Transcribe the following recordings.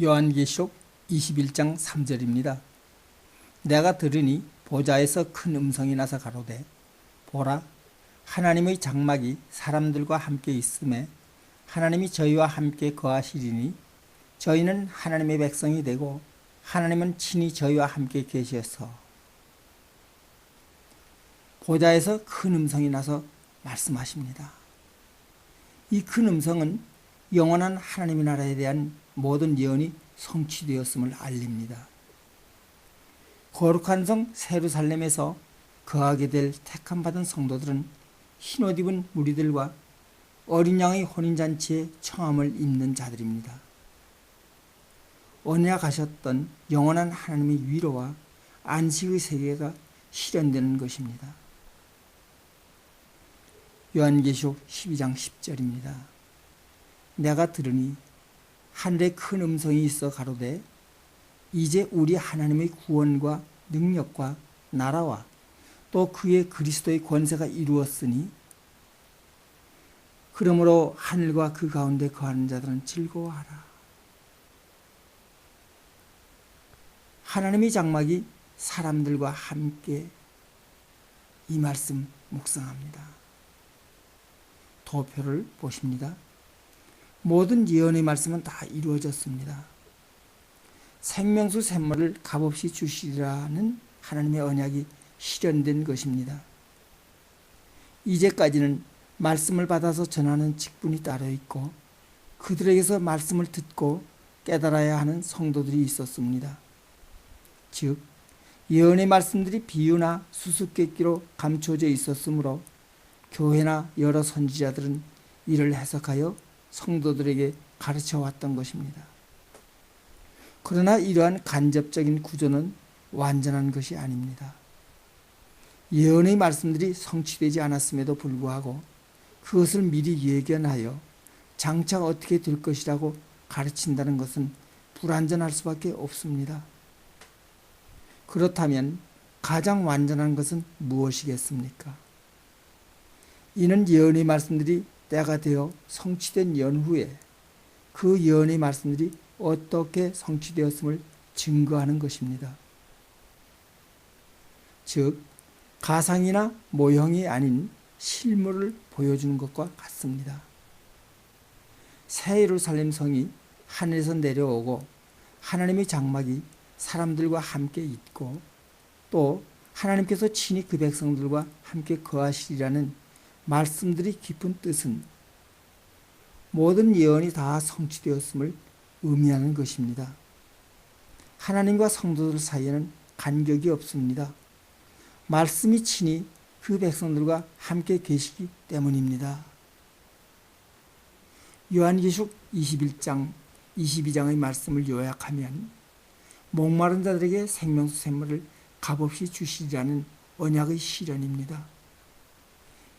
요한계시록 21장 3절입니다. 내가 들으니 보좌에서 큰 음성이 나서 가로되 보라 하나님의 장막이 사람들과 함께 있음에 하나님이 저희와 함께 거하시리니 저희는 하나님의 백성이 되고 하나님은 친히 저희와 함께 계셔서 보좌에서 큰 음성이 나서 말씀하십니다. 이 큰 음성은 영원한 하나님의 나라에 대한 모든 예언이 성취되었음을 알립니다. 거룩한 성 세루살렘에서 거하게 될 택함 받은 성도들은 흰옷 입은 무리들과 어린 양의 혼인잔치에 청함을 입는 자들입니다. 언약하셨던 영원한 하나님의 위로와 안식의 세계가 실현되는 것입니다. 요한계시록 12장 10절입니다. 내가 들으니 하늘에 큰 음성이 있어 가로되 이제 우리 하나님의 구원과 능력과 나라와 또 그의 그리스도의 권세가 이루었으니 그러므로 하늘과 그 가운데 거하는 자들은 즐거워하라. 하나님의 장막이 사람들과 함께 이 말씀 묵상합니다. 도표를 보십니다. 모든 예언의 말씀은 다 이루어졌습니다. 생명수 샘물을 값없이 주시리라는 하나님의 언약이 실현된 것입니다. 이제까지는 말씀을 받아서 전하는 직분이 따로 있고 그들에게서 말씀을 듣고 깨달아야 하는 성도들이 있었습니다. 즉 예언의 말씀들이 비유나 수수께끼로 감춰져 있었으므로 교회나 여러 선지자들은 이를 해석하여 성도들에게 가르쳐 왔던 것입니다. 그러나 이러한 간접적인 구조는 완전한 것이 아닙니다. 예언의 말씀들이 성취되지 않았음에도 불구하고 그것을 미리 예견하여 장차 어떻게 될 것이라고 가르친다는 것은 불완전할 수밖에 없습니다. 그렇다면 가장 완전한 것은 무엇이겠습니까? 이는 예언의 말씀들이 때가 되어 성취된 연후에 그 예언의 말씀들이 어떻게 성취되었음을 증거하는 것입니다. 즉, 가상이나 모형이 아닌 실물을 보여주는 것과 같습니다. 새 예루살렘 성이 하늘에서 내려오고 하나님의 장막이 사람들과 함께 있고 또 하나님께서 친히 그 백성들과 함께 거하시리라는 말씀들이 깊은 뜻은 모든 예언이 다 성취되었음을 의미하는 것입니다. 하나님과 성도들 사이에는 간격이 없습니다. 말씀이 친히 그 백성들과 함께 계시기 때문입니다. 요한계시록 21장, 22장의 말씀을 요약하면 목마른 자들에게 생명수 샘물을 값없이 주시리라는 언약의 실현입니다.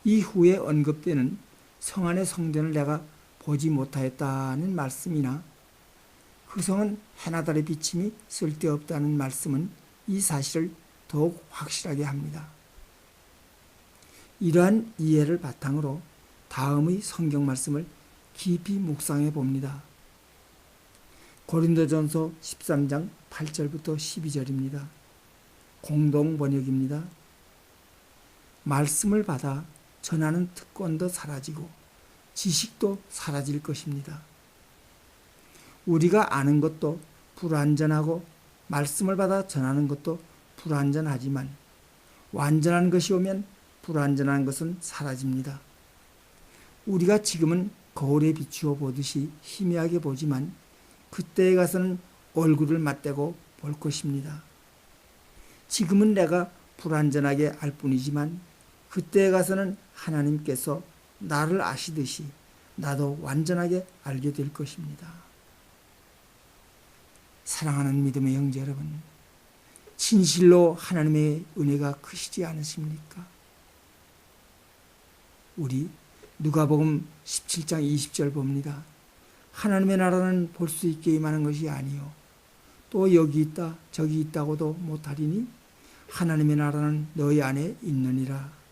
이후에 언급되는 성안의 성전을 내가 보지 못하였다는 말씀이나 그 성은 해나 달의 비침이 쓸데없다는 말씀은 이 사실을 더욱 확실하게 합니다. 이러한 이해를 바탕으로 다음의 성경 말씀을 깊이 묵상해 봅니다. 고린도전서 13장 8절부터 12절입니다. 공동 번역입니다. 말씀을 받아 전하는 특권도 사라지고 지식도 사라질 것입니다. 우리가 아는 것도 불완전하고 말씀을 받아 전하는 것도 불완전하지만 완전한 것이 오면 불완전한 것은 사라집니다. 우리가 지금은 거울에 비추어 보듯이 희미하게 보지만 그때에 가서는 얼굴을 맞대고 볼 것입니다. 지금은 내가 불완전하게 알 뿐이지만 그때에 가서는 하나님께서 나를 아시듯이 나도 완전하게 알게 될 것입니다. 사랑하는 믿음의 형제 여러분, 진실로 하나님의 은혜가 크시지 않으십니까? 우리 누가복음 17장 20절 봅니다. 하나님의 나라는 볼 수 있게 임하는 것이 아니요 또 여기 있다 저기 있다고도 못하리니 하나님의 나라는 너희 안에 있느니라.